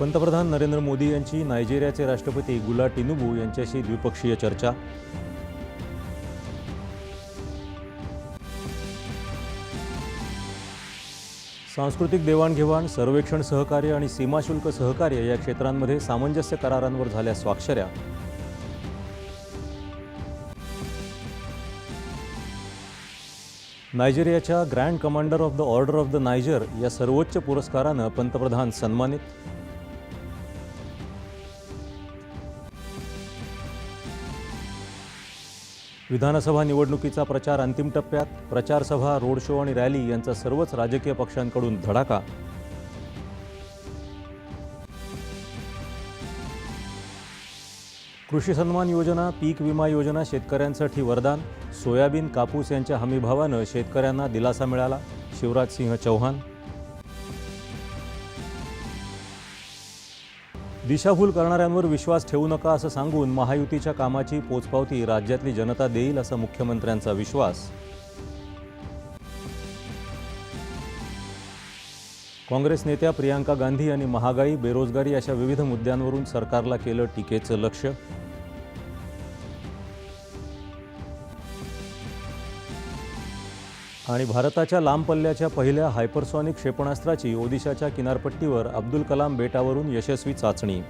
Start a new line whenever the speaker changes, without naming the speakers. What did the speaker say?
पंतप्रधान नरेंद्र मोदी यांची नायजेरियाचे राष्ट्रपती गुला टिनुबू यांच्याशी द्विपक्षीय चर्चा. सांस्कृतिक देवाणघेवाण सर्वेक्षण सहकार्य आणि सीमाशुल्क सहकार्य या क्षेत्रांमध्ये सामंजस्य करारांवर झाल्या स्वाक्षऱ्या. नायजेरियाच्या grand commander of the order of the Niger या सर्वोच्च पुरस्कारानं पंतप्रधान सन्मानित विधानसभा निवडणुकीचा प्रचार अंतिम टप्प्यात प्रचारसभा रोड शो आणि रॅली यांचा सर्वच राजकीय पक्षांकडून धडाका. कृषी सन्मान योजना पीक विमा योजना शेतकऱ्यांसाठी वरदान सोयाबीन कापूस यांच्या हमीभावानं शेतकऱ्यांना दिलासा मिळाला. शिवराज सिंह चौहान दिशाभूल करणाऱ्यांवर विश्वास ठेवू नका असं सांगून महायुतीच्या कामाची पोचपावती राज्यातली जनता देईल असा मुख्यमंत्र्यांचा विश्वास. काँग्रेस नेत्या प्रियांका गांधी यांनी महागाई बेरोजगारी अशा विविध मुद्द्यांवरून सरकारला केलं टीकेचं लक्ष आणि भारताच्या लांब पल्ल्याच्या पहिल्या हायपरसॉनिक क्षेपणास्त्राची ओदिशाच्या किनारपट्टीवर अब्दुल कलाम बेटावरून यशस्वी चाचणी.